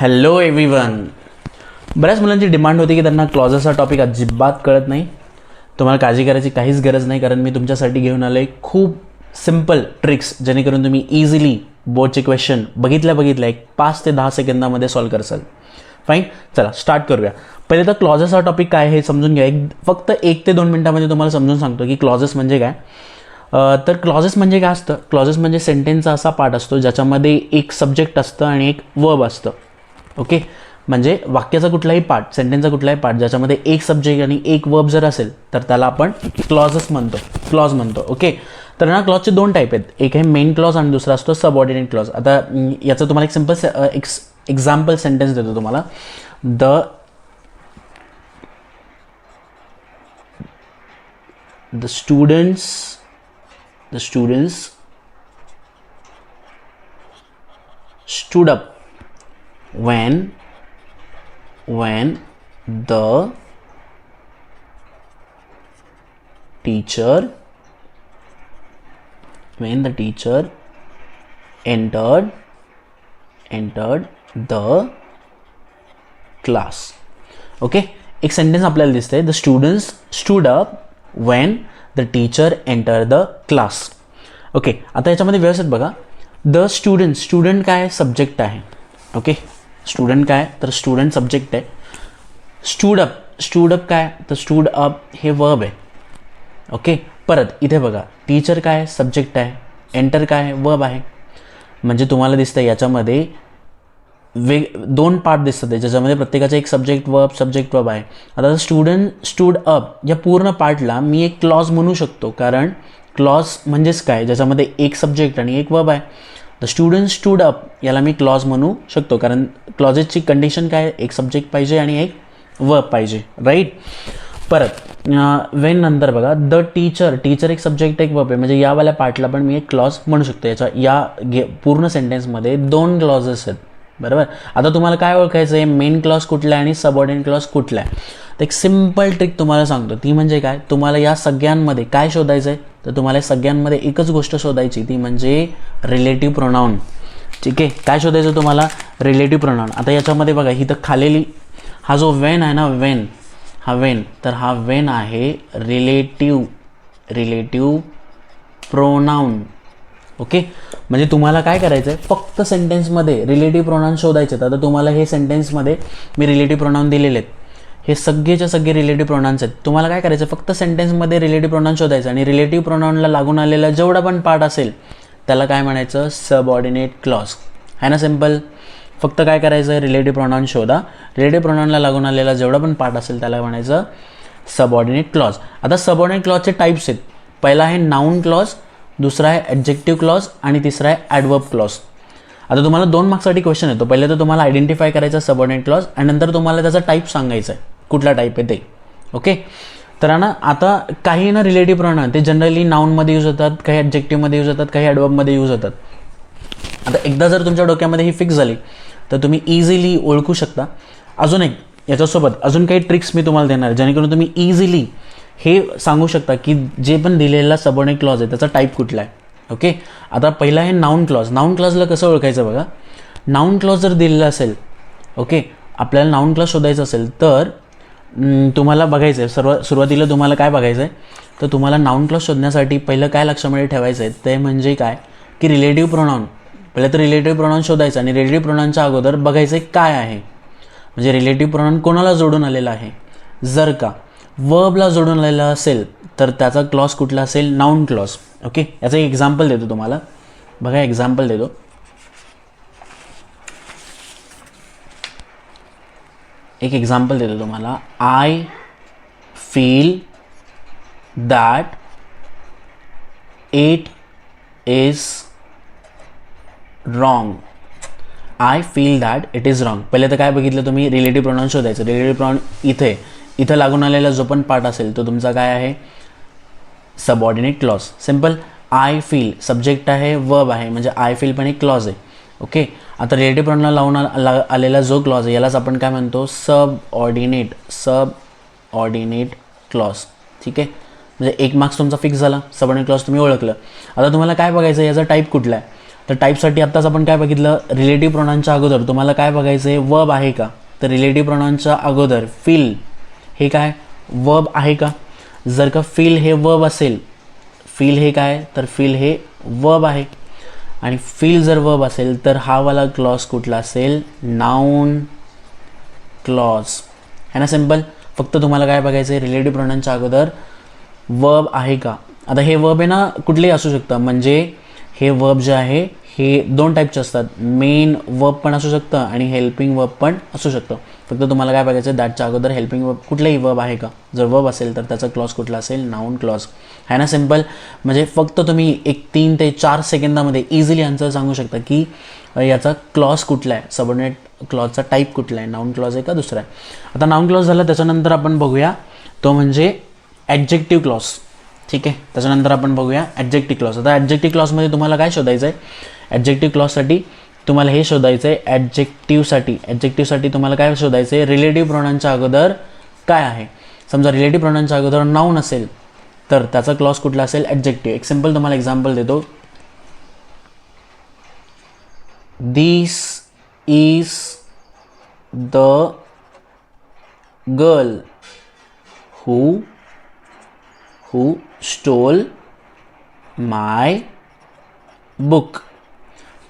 Hello everyone बऱ्याच मुलांची demand होती की त्यांना क्लॉजेस हा टॉपिक अजिबात कळत नाही. तुम्हाला काळजी करायची काहीच गरज नाही कारण मी तुमच्यासाठी घेऊन आलो आहे खूप सिंपल ट्रिक्स जेणेकरून तुम्ही इझिली बोर्डचे क्वेश्चन बघितल्या बघितल्या एक पाच ते दहा सेकंदामध्ये सॉल्व करसाल. फाईन चला स्टार्ट करूया. पहिले तर क्लॉजेस हा टॉपिक काय हे समजून घ्या. एक फक्त एक ते दोन मिनटामध्ये तुम्हाला समजून सांगतो की क्लॉजेस म्हणजे काय. तर क्लॉजेस म्हणजे काय असतं? क्लॉजेस म्हणजे सेंटेन्सचा असा पार्ट असतो ज्याच्यामध्ये एक सब्जेक्ट असतं आणि एक वर्ब असतं. ओके? म्हणजे वाक्याचा कुठलाही पार्ट सेंटेन्सचा कुठलाही पार्ट ज्याच्यामध्ये एक सब्जेक्ट आणि एक वर्ब जर असेल तर त्याला आपण क्लॉजच म्हणतो. क्लॉज म्हणतो ओके? तर ना क्लॉजचे दोन टाईप आहेत. एक आहे मेन क्लॉज आणि दुसरा असतो सबऑर्डिनेट क्लॉज आता याचं तुम्हाला एक सिंपल एक्स एक्झाम्पल सेंटेन्स देतो तुम्हाला. The the students the students stood when when the teacher when the teacher entered entered the class okay एक सेंटेन्स आपल्याला दिसतंय. The students stood up when the teacher enter the class okay आता याच्यामध्ये व्यवस्थित बघा. The student student काय subject आहे? Okay student काय? तर स्टुडंट सब्जेक्ट आहे. Stood up. स्टूड अप काय? तर स्टूड अप हे वर्ब आहे. ओके परत इथे बघा. टीचर काय? सब्जेक्ट आहे. एंटर काय? वर्ब आहे. म्हणजे तुम्हाला दिसतं याच्यामध्ये वेग दोन पार्ट दिसतात. ज्याच्यामध्ये प्रत्येकाचा एक सब्जेक्ट वर्ब सब्जेक्ट वर्ब आहे. आता स्टुडंट स्टूड अप या पूर्ण पार्टला मी एक क्लॉज म्हणू शकतो. कारण क्लॉज म्हणजेच काय? ज्याच्यामध्ये एक सब्जेक्ट आणि एक वर्ब आहे. द स्टुडंट स्टूड अप याला मी क्लॉज म्हणू शकतो. कारण क्लॉजेसची कंडिशन काय? एक सब्जेक्ट पाहिजे आणि एक वर्ब पाहिजे. राईट परत वेन नंतर बघा. द टीचर टीचर एक सब्जेक्ट एक वर्ब आहे. म्हणजे यावाल्या पार्टला पण मी एक क्लॉज म्हणू शकतो. याच्या या गे पूर्ण सेंटेन्समध्ये दोन क्लॉजेस आहेत. बरोबर? आता तुम्हाला काय ओळखायचं आहे? मेन क्लॉज कुठला आहे आणि सबऑर्डिनेट क्लॉज कुठला आहे? तर एक सिंपल ट्रिक तुम्हाला सांगतो. ती म्हणजे काय? तुम्हाला या सगळ्यांमध्ये काय शोधायचं आहे तर तुम्हाला या सगळ्यांमध्ये एकच गोष्ट शोधायची. ती म्हणजे रिलेटिव्ह प्रोनाऊन ठीक आहे? काय शोधायचं तुम्हाला? रिलेटिव्ह प्रोनाऊन आता याच्यामध्ये बघा ही तर खालेली. हा जो वेन आहे ना वेन हा वेन तर हा वेन आहे रिलेटिव्ह रिलेटिव्ह प्रोनाऊन ओके? म्हणजे तुम्हाला काय करायचं आहे फक्त सेंटेन्समध्ये रिलेटिव्ह प्रोनाऊन शोधायचे आहेत. आता तुम्हाला हे सेंटेन्समध्ये मी रिलेटिव्ह प्रोनाऊन दिलेले आहेत. हे सगळेच्या सगळे रिलेटिव्ह प्रोनाउन्स आहेत. तुम्हाला काय करायचं फक्त सेंटेन्समध्ये रिलेटिव्ह प्रोनाऊन शोधायचं आणि रिलेटिव्ह प्रोनाऊनला लागून आलेला जेवढा पण पार्ट असेल त्याला काय म्हणायचं? सबऑर्डिनेट क्लॉज आहे ना सिंपल फक्त काय करायचं? रिलेटिव्ह प्रोनाऊन शोधा. रिलेटिव्ह प्रोनाऊनला लागून आलेला जेवढा पण पार्ट असेल त्याला म्हणायचं सबऑर्डिनेट क्लॉज आता सबऑर्डिनेट क्लॉजचे टाईप्स आहेत. पहिला आहे नाऊन क्लॉज दुसरा आहे ॲडजेक्टिव्ह क्लॉज आणि तिसरा आहे ॲडवर्ब क्लॉज आता तुम्हाला दोन मार्क्ससाठी क्वेश्चन येतो. पहिले तर तुम्हाला आयडेंटिफाय करायचं सबॉर्डिनेट क्लॉज आणि नंतर तुम्हाला त्याचा टाईप सांगायचा आहे. कुठला टाईप आहे ते. ओके तर ना आता काही ना रिलेटिव्ह प्रमाण ते जनरली नाऊनमध्ये यूज होतात काही ॲडजेक्टिव्हमध्ये यूज होतात काही ॲडवर्बमध्ये यूज होतात. आता एकदा जर तुमच्या डोक्यामध्ये ही फिक्स झाली तर तुम्ही इझिली ओळखू शकता. अजून एक याच्यासोबत अजून काही ट्रिक्स मी तुम्हाला देणार जेणेकरून तुम्ही इझिली हे सांगू शकता की जे पण दिलेला सबॉर्डिनेट क्लॉज आहे त्याचा टाईप कुठला आहे? ओके आता पहिला आहे नाऊन क्लॉज नाऊन क्लॉजला कसं ओळखायचं बघा? नाऊन क्लॉज जर दिलेला असेल ओके आपल्याला नाऊन क्लॉज शोधायचं असेल तर तुम्हाला बघायचं आहे सर्व सुरुवातीला तुम्हाला काय बघायचं आहे तर तुम्हाला नाऊन क्लॉज शोधण्यासाठी पहिलं काय लक्षामध्ये ठेवायचं आहे ते म्हणजे काय? की रिलेटिव्ह प्रोनाऊन पहिलं तर रिलेटिव्ह प्रोनाऊन शोधायचं आणि रिलेटिव्ह प्रोनाऊनच्या अगोदर बघायचं आहे काय आहे. म्हणजे रिलेटिव्ह प्रोनाऊन कोणाला जोडून आलेला आहे? जर का. वर्बला जोडून आलेला असेल तर त्याचा क्लॉस कुठला असेल? नाऊन क्लॉस ओके याचं एक एक्झाम्पल देतो तुम्हाला. बघा एक्झाम्पल देतो. एक एक्झाम्पल देतो तुम्हाला. I feel that it is wrong I feel that it is wrong पहिले तर काय बघितलं तुम्ही? रिलेटिव्ह प्रोनाऊन शोधायचं. रिलेटिव्ह प्रोनाऊन इथे. इथं लागून आलेला जो पण पार्ट असेल तो तुमचा काय आहे? Subordinate clause simple I feel subject आहे वर्ब आहे. म्हणजे आय फील पण एक क्लॉज आहे. ओके आता रिलेटिव्ह प्रोनाऊन लावून ला- आलेला जो क्लॉज आहे यालाच आपण काय म्हणतो? Subordinate subordinate clause ठीक आहे? म्हणजे एक मार्क्स तुमचा फिक्स झाला. सबऑर्डिनेट क्लॉज तुम्ही ओळखलं. आता तुम्हाला काय बघायचं आहे? याचा टाईप कुठला आहे? तर टाईपसाठी आत्ताच आपण काय बघितलं? रिलेटिव्ह प्रोनाउनच्या अगोदर. तुम्हाला काय बघायचं आहे? वब आहे का? तर रिलेटिव्ह प्रोनाउनच्या अगोदर. फील हे काय? वर्ब आहे का? जर का फील हे वर्ब असेल फील हे काय? तर फील हे वर्ब आहे. आणि फील जर वर्ब असेल तर हा वाला क्लॉज कुठला असेल? नाऊन क्लॉज है ना सिंपल फक्त तुम्हाला काय बघायचं आहे रिलेटिव्ह प्रोनाउनच्या अगोदर वर्ब आहे का? आता हे वर्ब आहे ना कुठलेही असू शकतं. म्हणजे हे वर्ब जे आहे हे दोन टाईपचे असतात. मेन वर्ब पण असू शकतं आणि हेल्पिंग वर्ब पण असू शकतं. फक्त तुम्हाला काय बघायचं दॅटच्या अगोदर हेल्पिंग वर्ब कुठलेही वर्ब आहे का? जर वर्ब असेल तर त्याचा क्लॉज कुठला असेल? नाऊन क्लॉज आहे ना सिंपल म्हणजे फक्त तुम्ही एक तीन ते चार सेकंदामध्ये इझिली आन्सर सांगू शकता की याचा क्लॉज कुठला आहे? सबऑर्डिनेट क्लॉजचा टाईप कुठला आहे? नाऊन क्लॉज आहे का दुसरा आहे? आता नाऊन क्लॉज झाला त्याच्यानंतर आपण बघूया. तो म्हणजे ॲडजेक्टिव्ह क्लॉज ठीक आहे? त्याच्यानंतर आपण बघूया ॲडजेक्टिव्ह क्लॉज आता ॲडजेक्टिव्ह क्लॉजमध्ये तुम्हाला काय शोधायचं आहे ॲडजेक्टिव्ह क्लॉजसाठी तुम्हाला हे शोधायचं आहे ॲडजेक्टिव्हसाठी ॲडजेक्टिव्हसाठी तुम्हाला काय शोधायचं आहे रिलेटिव्ह प्रोनाउनच्या अगोदर काय आहे? समजा रिलेटिव्ह प्रोनाउनच्या अगोदर नाऊन असेल तर त्याचा क्लॉज कुठला असेल? ॲडजेक्टिव्ह एक सिंपल तुम्हाला एक्झाम्पल देतो. This is the girl who who stole my book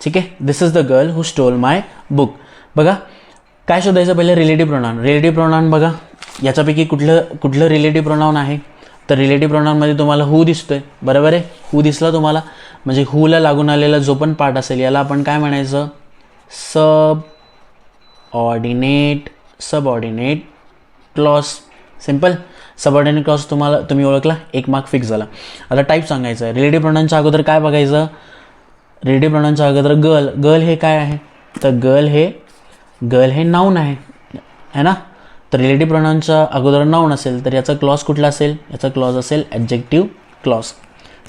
ठीक आहे? This is the girl who stole my book बघा काय शोधायचं पहिलं? रिलेटिव्ह प्रोनाउन रिलेटिव्ह प्रोनाउन बघा. याच्यापैकी कुठलं कुठलं रिलेटिव्ह प्रोनाउन आहे? तर रिलेटिव्ह प्रोनाउनमध्ये तुम्हाला हू दिसतो आहे बरोबर आहे? हू दिसला तुम्हाला? म्हणजे हूला लागून आलेला जो पण पार्ट असेल याला आपण काय म्हणायचं? Subordinate subordinate clause simple subordinate clause तुम्हाला तुम्ही ओळखला? एक मार्क फिक्स झाला. आता टाईप सांगायचं आहे. रिलेटिव्ह प्रोनाउनच्या अगोदर काय बघायचं? रेडी प्रणांच्या अगोदर गर्ल गर्ल हे काय आहे? तर गर्ल हे गर्ल हे नाऊन आहे. है ना? तर रिलेटिव्ह प्रणांच्या अगोदर नाऊन असेल तर याचा क्लॉज कुठला असेल? याचा क्लॉज असेल ॲब्जेक्टिव्ह क्लॉज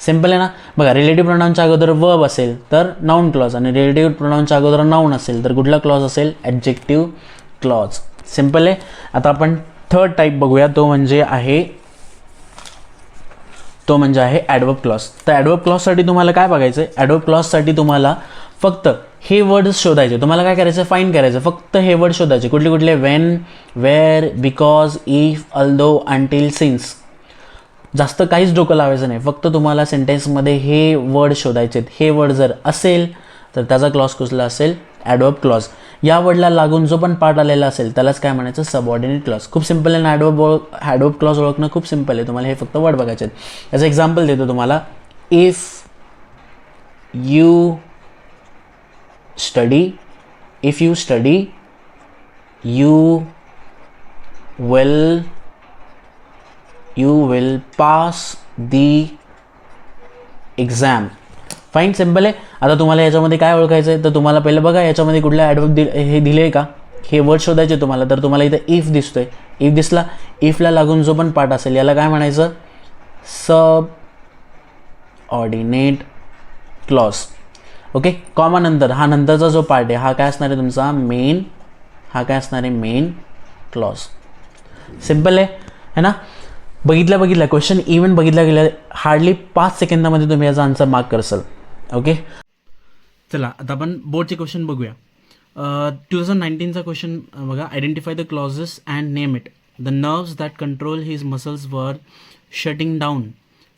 सिंपल आहे ना? बघा रिलेटिव्ह प्रोनाउनच्या अगोदर वर्ब असेल तर नाऊन क्लॉज आणि रिलेटिव्ह प्रोनाउनच्या अगोदर नाऊन असेल तर कुठला क्लॉज असेल? ॲब्जेक्टिव्ह क्लॉज सिंपल आहे? आता आपण थर्ड टाईप बघूया. तो म्हणजे आहे तो म्हणजे आहे ॲडवर्ब क्लॉज तर ॲडवर्ब क्लॉजसाठी तुम्हाला काय बघायचं आहे ॲडवर्ब क्लॉजसाठी तुम्हाला फक्त हे वर्ड्स शोधायचे. तुम्हाला काय करायचं फाईन करायचं फक्त हे वर्ड शोधायचे. कुठले कुठले? When where because if although until since जास्त काहीच डोकं लावायचं नाही. फक्त तुम्हाला सेंटेन्समध्ये हे वर्ड शोधायचे आहेत हे वर्ड जर असेल तर त्याचा क्लॉज कुसला असेल? ॲडवर्ब क्लॉज या वर्डला लागून जो पण पार्ट आलेला असेल त्यालाच काय म्हणायचं? सबऑर्डिनेट क्लॉज खूप सिंपल आहे. ना ॲडवर्ब ॲडवर्ब क्लॉज ओळखणं खूप सिंपल आहे. तुम्हाला हे फक्त वर्ड बघायचे आहेत. याचं एक्झाम्पल देतो तुम्हाला. If you study if you study you well you will pass the exam fine simple आहे. आता तुम्हाला याच्यामध्ये काय ओळखायचं आहे तर तुम्हाला पहिलं बघा याच्यामध्ये कुठल्या ॲडवर्ब दि हे दिले आहे का? हे वर्ड शोधायचे तुम्हाला. तर तुम्हाला इथं इफ दिसतोय. इफ दिसला इफला लागून जो पण पार्ट असेल याला काय म्हणायचं? Subordinate clause okay comma नंतर. हा नंतरचा जो पार्ट आहे हा काय असणार आहे तुमचा? मेन हा काय असणार आहे? मेन क्लॉज सिंपल आहे. है ना? बघितल्या बघितल्या क्वेश्चन इव्हन बघितल्या गेल्या हार्डली पाच सेकंदामध्ये तुम्ही याचा आन्सर मार्क करसाल. ओके? चला आता आपण बोर्डचे क्वेश्चन बघूया. टू थाउजंड नाईन्टीनचा क्वेश्चन बघा. Identify the clauses and name it the nerves that control his muscles were shutting down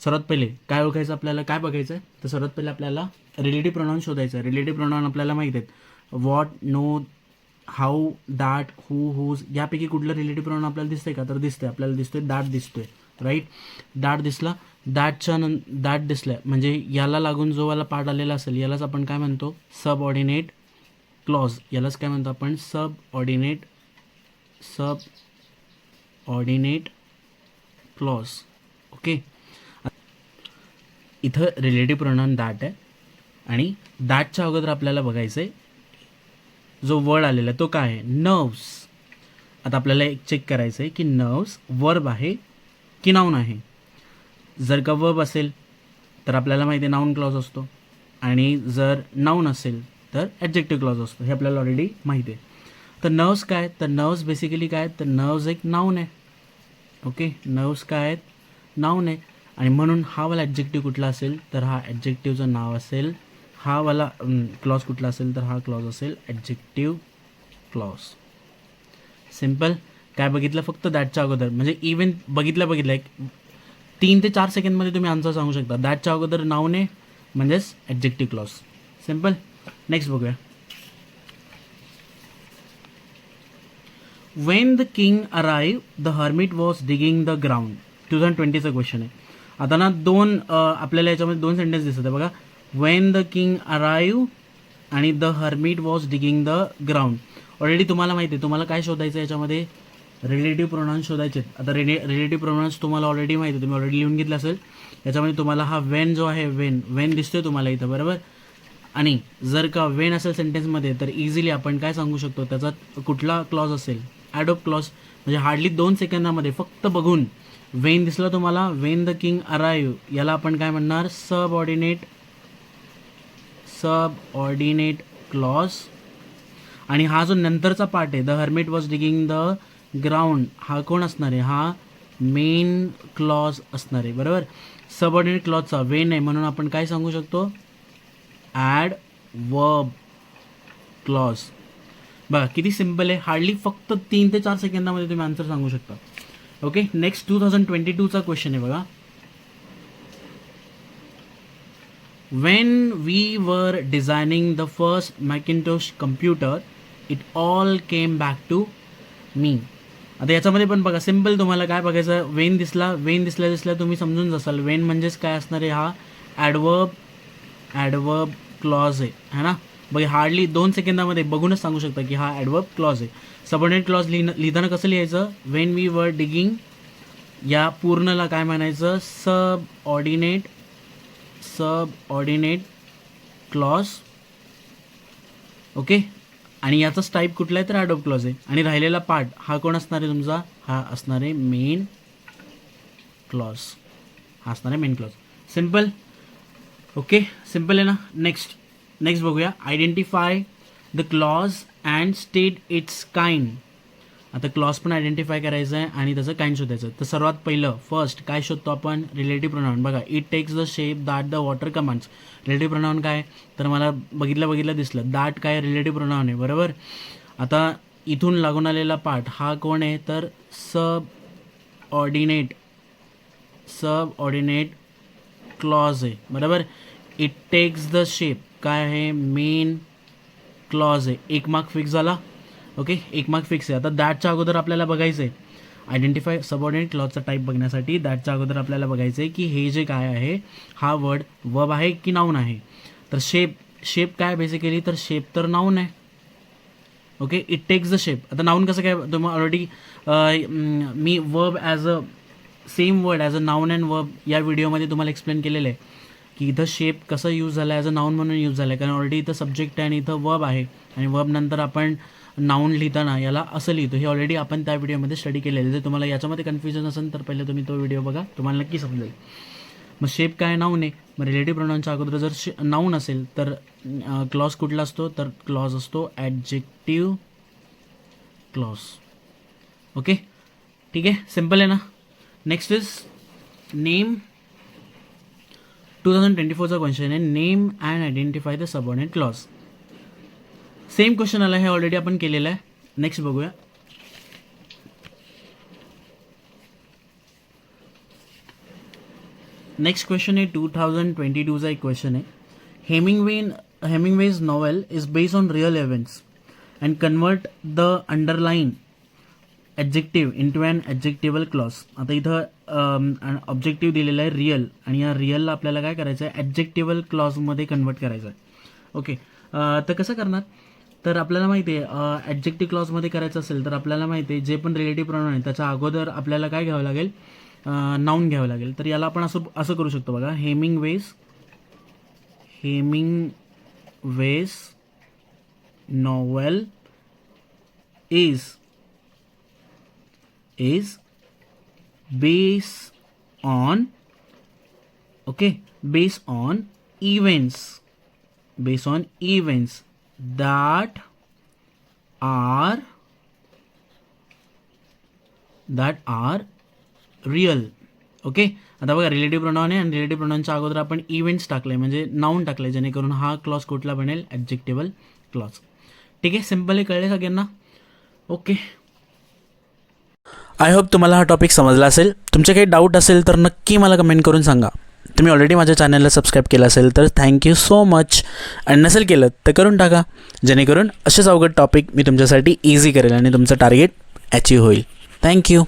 सर्वात पहिले काय ओळखायचं आपल्याला? काय बघायचं आहे तर सर्वात पहिले आपल्याला रिलेटिव्ह प्रोनाऊन शोधायचं आहे. रिलेटिव्ह प्रोनाऊन आपल्याला माहीत आहेत. What no how that who whose यापैकी कुठलं रिलेटिव्ह प्रोनाऊन आपल्याला दिसतंय का? तर दिसतंय. आपल्याला दिसतोय दॅट दिसतोय. राईट दाट दिसला. दाटच्या नं दाट दिसलं म्हणजे याला लागून जो वाला पार्ट आलेला असेल यालाच आपण काय म्हणतो? सब ऑर्डिनेट क्लॉज यालाच काय म्हणतो आपण? Subordinate subordinate clause okay इथं रिलेटिव्ह प्रोनाऊन दाट आहे. आणि दाटच्या अगोदर आपल्याला बघायचं आहे जो वर्ड आलेला आहे तो काय आहे? नर्व्स आता आपल्याला एक चेक करायचं आहे की नर्व्स वर्ब आहे की नाऊन आहे. जर का वर्ब असेल तर आपल्याला माहिती आहे नाऊन क्लॉज असतो. आणि जर नाऊन असेल तर ॲडजेक्टिव्ह क्लॉज असतो. हे आपल्याला ऑलरेडी माहिती आहे. तर नर्व्स काय? आहेत तर नर्व्स बेसिकली काय? तर नर्व्स एक नाऊन आहे. ओके नर्व्स काय आहेत? नाऊन आहे. आणि म्हणून हा वाला ॲडजेक्टिव्ह कुठला असेल तर हा ॲडजेक्टिव्हचं नाव असेल. हा वाला क्लॉज कुठला असेल तर हा क्लॉज असेल ॲडजेक्टिव्ह क्लॉज सिंपल काय बघितलं? फक्त दॅटच्या अगोदर. म्हणजे इवन बघितलं बघितलं. एक तीन ते चार सेकंडमध्ये तुम्ही आन्सर सांगू शकता. दॅटच्या अगोदर नावने म्हणजेच ॲडजेक्टिव्ह क्लॉज सिंपल नेक्स्ट बघूया. When the king arrive the hermit was digging the ground two thousand ट्वेंटीचा question आहे. आता ना दोन आपल्याला याच्यामध्ये दोन सेंटेन्स दिसत आहे बघा. वेन द किंग अराईव्ह आणि the hermit was digging the ground already तुम्हाला माहिती आहे तुम्हाला काय शोधायचं याच्यामध्ये? रिलेटिव्ह प्रोनाउन्स शोधायचे आहेत. आता रिले रिलेटिव्ह प्रोनाउन्स तुम्हाला ऑलरेडी माहिती आहे. तुम्ही ऑलरेडी लिहून घेतलं असेल. याच्यामध्ये तुम्हाला हा वेन जो आहे वेन वेन दिसतोय तुम्हाला इथं बरोबर? आणि जर का वेन असेल सेंटेन्समध्ये तर इझिली आपण काय सांगू शकतो? त्याचा कुठला क्लॉज असेल? ॲडोप क्लॉज म्हणजे हार्डली दोन सेकंदामध्ये फक्त बघून वेन दिसला तुम्हाला वेन द किंग अराईव्ह याला आपण काय म्हणणार? Subordinate subordinate clause आणि हा जो नंतरचा पार्ट आहे the hermit was digging the ground हा कोण असणार आहे? हा मेन क्लॉज असणार आहे बरोबर? सबऑर्डिनेट क्लॉजचा वेन आहे म्हणून आपण काय सांगू शकतो? ॲड वर्ब क्लॉज बघा किती सिंपल आहे. हार्डली फक्त तीन ते चार सेकंदामध्ये तुम्ही आन्सर सांगू शकता. Okay next two thousand twenty टूचा question आहे बघा. When we were designing the first Macintosh computer it all came back to me आता याच्यामध्ये पण बघा सिंपल तुम्हाला काय बघायचं वेन दिसला वेन दिसल्या दिसल्या तुम्ही समजून जासाल. वेन म्हणजेच काय असणार आहे? हा ॲडवर्ब ॲडवर्ब क्लॉज आहे है ना? बघा हार्डली दोन सेकंदामध्ये बघूनच सांगू शकता की हा ॲडवर्ब क्लॉज आहे. सबर्डेट क्लॉज लिहिणं लिहिताना कसं लिहायचं? वेन वी वर डिगिंग या पूर्णला काय म्हणायचं? Subordinate subordinate clause okay आणि याचाच टाईप कुठला आहे तर ॲडोब क्लॉज आहे आणि राहिलेला पार्ट हा कोण असणार आहे तुमचा? हा असणार आहे मेन क्लॉज हा असणार आहे main clause simple okay simple आहे ना? नेक्स्ट नेक्स्ट बघूया. Identify the clause and state its kind आता क्लॉज पण आयडेंटिफाय करायचं आहे आणि त्याचं काइंड शोधायचं तर सर्वात पहिलं फर्स्ट काय शोधतो आपण? रिलेटिव्ह प्रोनाऊन बघा it takes the shape that the water commands relative pronoun काय? तर मला बघितलं बघितलं दिसलं. दॅट काय रिलेटिव्ह प्रोनाऊन आहे बरोबर? आता इथून लागून आलेला पार्ट हा कोण आहे? तर subordinate subordinate clause आहे बरोबर? इट टेक्स द शेप काय आहे? मेन क्लॉज आहे. एक मार्क फिक्स झाला. ओके एक मार्क फिक्स आहे. आता दॅटच्या अगोदर आपल्याला बघायचं आहे आयडेंटिफाय सबऑर्डिनेट क्लॉजचा टाईप बघण्यासाठी दॅटच्या अगोदर आपल्याला बघायचं आहे की हे जे काय आहे हा वर्ड वब आहे की नाऊन आहे? तर शेप शेप काय बेसिकली तर शेप तर नाऊन आहे. Okay it takes the shape आता नाऊन कसं काय तुम्ही already me verb as a same word as a noun and verb या व्हिडिओमध्ये तुम्हाला एक्सप्लेन केलेलं आहे. की इथं शेप कसं यूज झालं ॲज अ नाऊन म्हणून यूज झालं आहे कारण ऑलरेडी इथं सब्जेक्ट आहे आणि इथं वर्ब आहे. आणि वर्ब नंतर आपण नाऊन लिहिताना याला असं लिहितो. हे ऑलरेडी आपण त्या व्हिडिओमध्ये स्टडी केलेलं जर तुम्हाला याच्यामध्ये कन्फ्युजन असेल तर पहिले तुम्ही तो व्हिडिओ बघा. तुम्हाला नक्की समजेल. मग शेप काय नाऊन आहे? मग रिलेटिव्ह प्रोनाऊनच्या अगोदर जर शे नाऊन असेल तर क्लॉज कुठला असतो? तर क्लॉज असतो ॲडजेक्टिव्ह क्लॉज ओके ठीक आहे? सिंपल आहे ना? Next is name two thousand twenty फोरचा क्वेश्चन आहे. Name and identify the subordinate clause same question आला हे ऑलरेडी आपण केलेलं आहे. नेक्स्ट बघूया. नेक्स्ट क्वेश्चन आहे टू थाउजंड ट्वेंटी टूचा एक क्वेश्चन आहे. Hemingway Hemingway's novel is based on real events and convert the underline adjective into and adjectival clause आता इथं ऑब्जेक्टिव्ह दिलेलं आहे रिअल आणि या रिअलला आपल्याला काय करायचं आहे ॲब्जेक्टिवल क्लॉजमध्ये कन्वर्ट करायचं आहे ओके तर कसं करणार? तर आपल्याला माहिती आहे ॲडजेक्टिव्ह क्लॉजमध्ये करायचं असेल तर आपल्याला माहिती आहे जे पण रिलेटिव्ह प्रमाण आहे त्याच्या अगोदर आपल्याला काय घ्यावं लागेल? नाऊन घ्यावं लागेल. तर याला आपण असं असं करू शकतो बघा. Hemingway's Hemingway's novel is is base on okay base on events base on events that are that are real. Okay आता बघा रिलेटिव्ह प्रोनाऊन आहे आणि रिलेटिव्ह प्रोनाऊनच्या अगोदर आपण इव्हेंट्स टाकले म्हणजे नाऊन टाकले जेणेकरून हा क्लॉज कुठला बनेल? ॲब्जेक्टेबल क्लॉज ठीक आहे? सिंपल हे कळले सगळ्यांना? ओके आय होप तुम्हाला हा टॉपिक समजला असेल. तुमचे काही डाऊट असेल तर नक्की मला कमेंट करून सांगा. तुम्ही ऑलरेडी माझ्या चॅनलला सबस्क्राईब केलं असेल तर थँक्यू सो मच आणि नसेल केलं तर करून टाका. जेणेकरून असेच अवघड टॉपिक मी तुमच्यासाठी इझी करेल आणि तुमचं टार्गेट अचीव होईल. थँक्यू